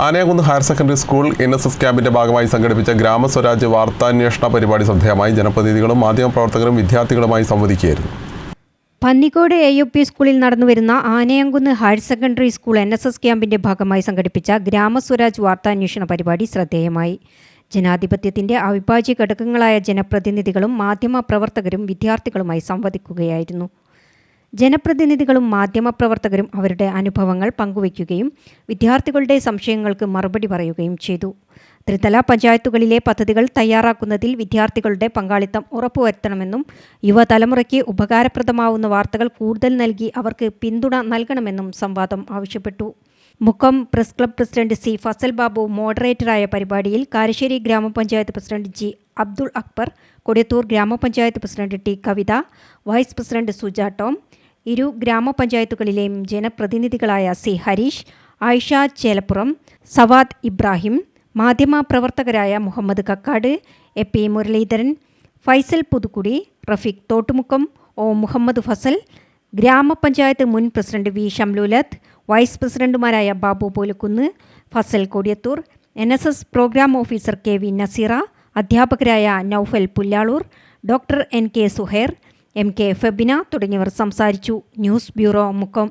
ആനയാകുന്ന് higher secondary school N S S ക്യാമ്പിന്റെ ഭാഗമായി സംഘടിപ്പിച്ച ഗ്രാമസ്വരാജ് വാർത്താന്വേഷണ പരിപാടി ശ്രദ്ധേയമായി ജനപ്രതിനിധികളും മാധ്യമപ്രവർത്തകരും വിദ്യാർത്ഥികളുമായി സംവദിക്കുകയായിരുന്നു. പന്നിക്കോട് എ യു പി സ്കൂളിൽ നടന്നുവരുന്ന Anayankunnu higher secondary school N S S ക്യാമ്പിന്റെ ഭാഗമായി സംഘടിപ്പിച്ച ഗ്രാമസ്വരാജ് വാർത്താന്വേഷണ പരിപാടി ശ്രദ്ധേയമായി. ജനാധിപത്യത്തിന്റെ അവിഭാജ്യ ഘടകങ്ങളായ ജനപ്രതിനിധികളും മാധ്യമപ്രവർത്തകരും വിദ്യാർത്ഥികളുമായി സംവദിക്കുകയായിരുന്നു. ജനപ്രതിനിധികളും മാധ്യമപ്രവർത്തകരും അവരുടെ അനുഭവങ്ങൾ പങ്കുവയ്ക്കുകയും വിദ്യാർത്ഥികളുടെ സംശയങ്ങൾക്ക് മറുപടി പറയുകയും ചെയ്തു. ത്രിതല പഞ്ചായത്തുകളിലെ പദ്ധതികൾ തയ്യാറാക്കുന്നതിൽ വിദ്യാർത്ഥികളുടെ പങ്കാളിത്തം ഉറപ്പുവരുത്തണമെന്നും യുവതലമുറയ്ക്ക് ഉപകാരപ്രദമാവുന്ന വാർത്തകൾ കൂടുതൽ നൽകി അവർക്ക് പിന്തുണ നൽകണമെന്നും സംവാദം ആവശ്യപ്പെട്ടു. Mukkam press club president C Fasal Babu മോഡറേറ്ററായ പരിപാടിയിൽ കാരശ്ശേരി ഗ്രാമപഞ്ചായത്ത് പ്രസിഡന്റ് ജി അബ്ദുൾ അക്ബർ കൊടിയത്തൂർ ഗ്രാമപഞ്ചായത്ത് president T Kavitha vice president Suja Tom ഇരു ഗ്രാമപഞ്ചായത്തുകളിലെയും ജനപ്രതിനിധികളായ സി ഹരീഷ് ആയിഷ ചേലപ്പുറം സവാദ് ഇബ്രാഹിം മാധ്യമ പ്രവർത്തകരായ Muhammad Kakkad A P Muralidharan Faisal Puthukkudi Rafeeq Thottumukkam O Muhammad Fasal ഗ്രാമപഞ്ചായത്ത് മുൻ പ്രസിഡന്റ് വി ഷംലുലത്ത് വൈസ് പ്രസിഡന്റുമാരായ Babu Polukkunnu Fasal Kodiyathur N S S programme officer K V Naseera അധ്യാപകരായ Noufal Pullalur doctor N K Suher M K Febina തുടങ്ങിയവർ സംസാരിച്ചു. News bureau Mukkam.